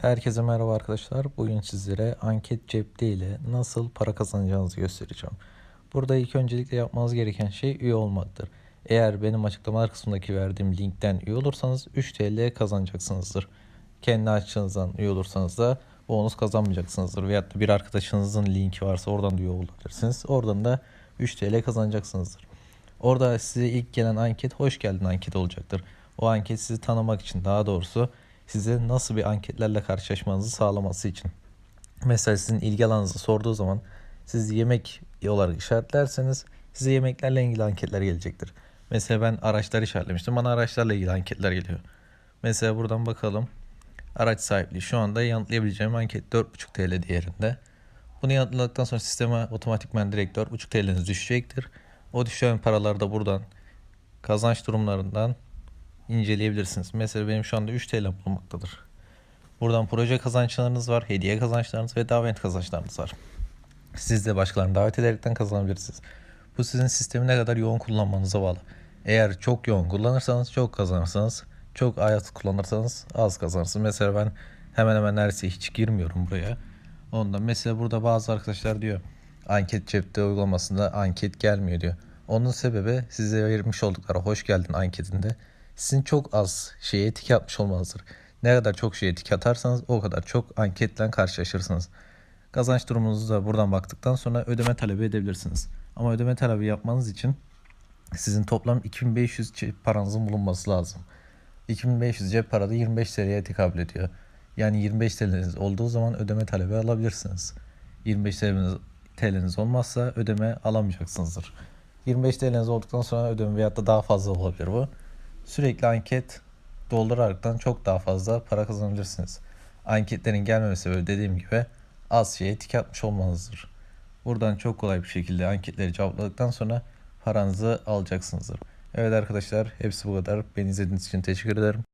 Herkese merhaba arkadaşlar. Bugün sizlere anket cepte ile nasıl para kazanacağınızı göstereceğim. Burada ilk öncelikle yapmanız gereken şey üye olmaktır. Eğer benim açıklamalar kısmındaki verdiğim linkten üye olursanız 3 TL kazanacaksınızdır. Kendi açınızdan üye olursanız da bonus kazanmayacaksınızdır. Veyahut da bir arkadaşınızın linki varsa oradan da üye olabilirsiniz. Oradan da 3 TL kazanacaksınızdır. Orada size ilk gelen anket hoş geldin anket olacaktır. O anket sizi tanımak için daha doğrusu size nasıl bir anketlerle karşılaşmanızı sağlaması için. Mesela sizin ilgi alanınızı sorduğu zaman siz yemek olarak işaretlerseniz size yemeklerle ilgili anketler gelecektir. Mesela ben araçlar işaretlemiştim. Bana araçlarla ilgili anketler geliyor. Mesela buradan bakalım. Araç sahipliği şu anda yanıtlayabileceğim anket 4.5 TL değerinde. Bunu yanıtladıktan sonra sisteme otomatikman direkt 4.5 TL'niz düşecektir. O düşen paraları da buradan kazanç durumlarından inceleyebilirsiniz. Mesela benim şu anda 3 TL bulunmaktadır. Buradan proje kazançlarınız var, hediye kazançlarınız ve davet kazançlarınız var. Siz de başkalarını davet ederekten kazanabilirsiniz. Bu sizin sistemi ne kadar yoğun kullanmanıza bağlı. Eğer çok yoğun kullanırsanız çok kazanırsınız. Çok az kullanırsanız az kazanırsınız. Mesela ben hemen hemen neredeyse hiç girmiyorum buraya. Ondan mesela burada bazı arkadaşlar diyor anket cepte uygulamasında anket gelmiyor diyor. Onun sebebi size vermiş oldukları hoş geldin anketinde sizin çok az şeye tik atmış olmanızdır. Ne kadar çok şeye tik atarsanız o kadar çok anketle karşılaşırsınız. Kazanç durumunuzu da buradan baktıktan sonra ödeme talebi edebilirsiniz. Ama ödeme talebi yapmanız için sizin toplam 2500 cep paranızın bulunması lazım. 2500 cep parada 25 TL'ye tekabül ediyor. Yani 25 TL'niz olduğu zaman ödeme talebi alabilirsiniz. 25 TL'niz, TL'niz olmazsa ödeme alamayacaksınızdır. 25 TL'niz olduktan sonra ödeme veyahut da daha fazla olabilir bu. Sürekli anket dolduraraktan çok daha fazla para kazanabilirsiniz. Anketlerin gelmeme sebebi dediğim gibi az şeye tik atmış olmanızdır. Buradan çok kolay bir şekilde anketleri cevapladıktan sonra paranızı alacaksınızdır. Evet arkadaşlar hepsi bu kadar. Beni izlediğiniz için teşekkür ederim.